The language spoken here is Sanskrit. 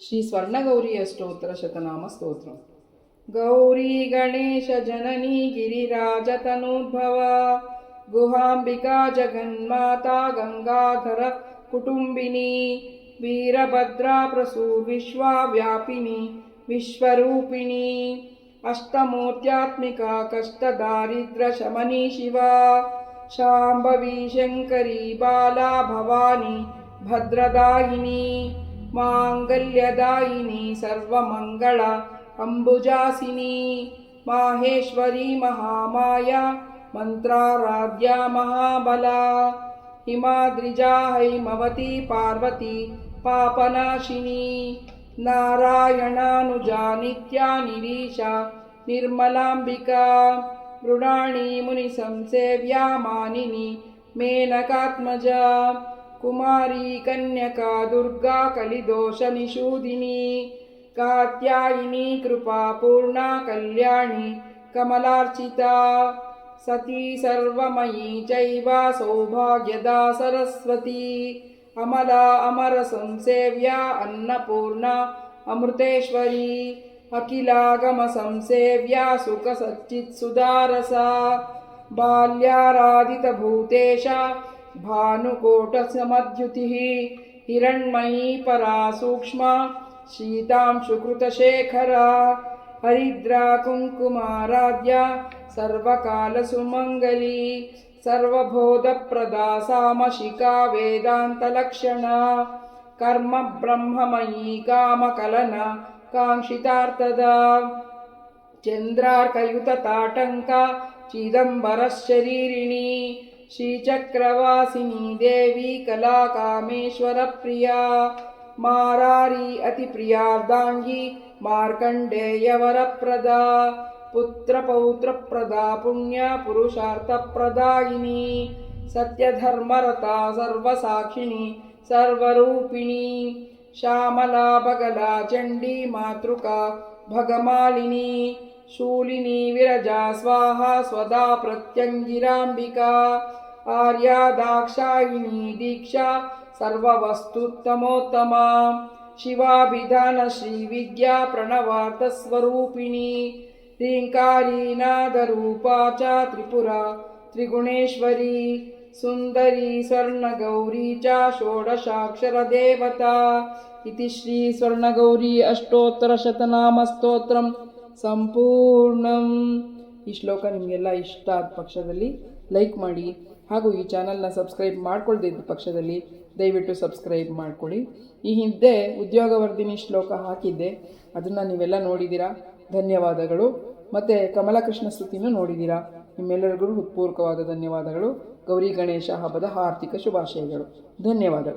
श्रीस्वर्णगौरी अस्तोत्तरशतनामस्तोत्रं गौरी गणेशजननी गिरिराजतनुद्भवा गुहाम्बिका जगन्माता गङ्गाधर कुटुम्बिनी। वीरभद्रा विश्वाव्यापिनी विश्वरूपिणी। अष्टमूर्त्यात्मिका कष्टदारिद्रशमनि शिवा शाम्भवी शङ्करी बाला भवानी। भद्रदायिनी। माङ्गल्यदायिनी सर्वमङ्गला अम्बुजासिनी माहेश्वरी महामाया मन्त्राराध्या महाबला हिमाद्रिजा हैमवती पार्वती पापनाशिनी नारायणानुजा नित्या निरीशा निर्मलाम्बिका मृणाणि मुनिसंसेव्या मानिनी मेनकात्मजा कुमारी कन्यका दुर्गा कलिदोषनिषूदिनी कात्यायिनी कृपा पूर्णा कल्याणी कमलार्चिता सती सर्वमयी चैव सौभाग्यदा सरस्वती अमला अमरसंसेव्या अन्नपूर्णा अमृतेश्वरी अखिलागमसंसेव्या सुखसच्चित्सुदारसा बाल्याराधितभूतेशा భానుకోటసమద్యుతి హిరణ్మయీ పరా సూక్ష్మ शीतांशुकृतशेखरा हरिद्रा कुङ्कुमाराध्या सर्वकालसुमङ्गली सर्वबोधप्रदा सामशिका वेदान्तलक्षणा कर्म ब्रह्ममयी कामकलना काङ्क्षितार्थदा चन्द्रार्कयुतताटङ्का चिदम्बरशरीरिणी श्रीचक्रवासिनी देवी कलाकामेश्वरप्रिया मारारी अतिप्रियार्दाङ्गी मार्कण्डेयवरप्रदा पुत्रपौत्रप्रदा पुण्यपुरुषार्थप्रदायिनी सत्यधर्मरता सर्वसाक्षिणी सर्वरूपिणी श्यामला बगला चण्डी मातृका भगमालिनी शूलिनी विरजा स्वाहा स्वदा प्रत्यङ्गिराम्बिका आर्या दाक्षायिणी दीक्षा सर्ववस्तुत्तमोत्तमा शिवाभिधानश्रीविद्या प्रणवार्थस्वरूपिणी लीङ्कारिनादरूपा च त्रिपुरा त्रिगुणेश्वरी सुन्दरी स्वर्णगौरी च षोडशाक्षरदेवता इति श्रीस्वर्णगौरी अष्टोत्तरशतनामस्तोत्रम्। ಸಂಪೂರ್ಣಂ. ಈ ಶ್ಲೋಕ ನಿಮಗೆಲ್ಲ ಇಷ್ಟ ಆದ ಪಕ್ಷದಲ್ಲಿ ಲೈಕ್ ಮಾಡಿ ಹಾಗೂ ಈ ಚಾನಲ್ನ ಸಬ್ಸ್ಕ್ರೈಬ್ ಮಾಡ್ಕೊಳ್ದೇ ಇದ್ದ ಪಕ್ಷದಲ್ಲಿ ದಯವಿಟ್ಟು ಸಬ್ಸ್ಕ್ರೈಬ್ ಮಾಡಿಕೊಳ್ಳಿ ಈ ಹಿಂದೆ ಉದ್ಯೋಗವರ್ಧಿನಿ ಶ್ಲೋಕ ಹಾಕಿದ್ದೆ. ಅದನ್ನು ನೀವೆಲ್ಲ ನೋಡಿದ್ದೀರಾ? ಧನ್ಯವಾದಗಳು. ಮತ್ತು ಕಮಲಕೃಷ್ಣ ಸ್ತುತಿನೂ ನೋಡಿದ್ದೀರಾ? ನಿಮ್ಮೆಲ್ಲರಿಗೂ ಹೃತ್ಪೂರ್ವಕವಾದ ಧನ್ಯವಾದಗಳು. ಗೌರಿ ಗಣೇಶ ಹಬ್ಬದ ಆರ್ಥಿಕ ಶುಭಾಶಯಗಳು. ಧನ್ಯವಾದಗಳು.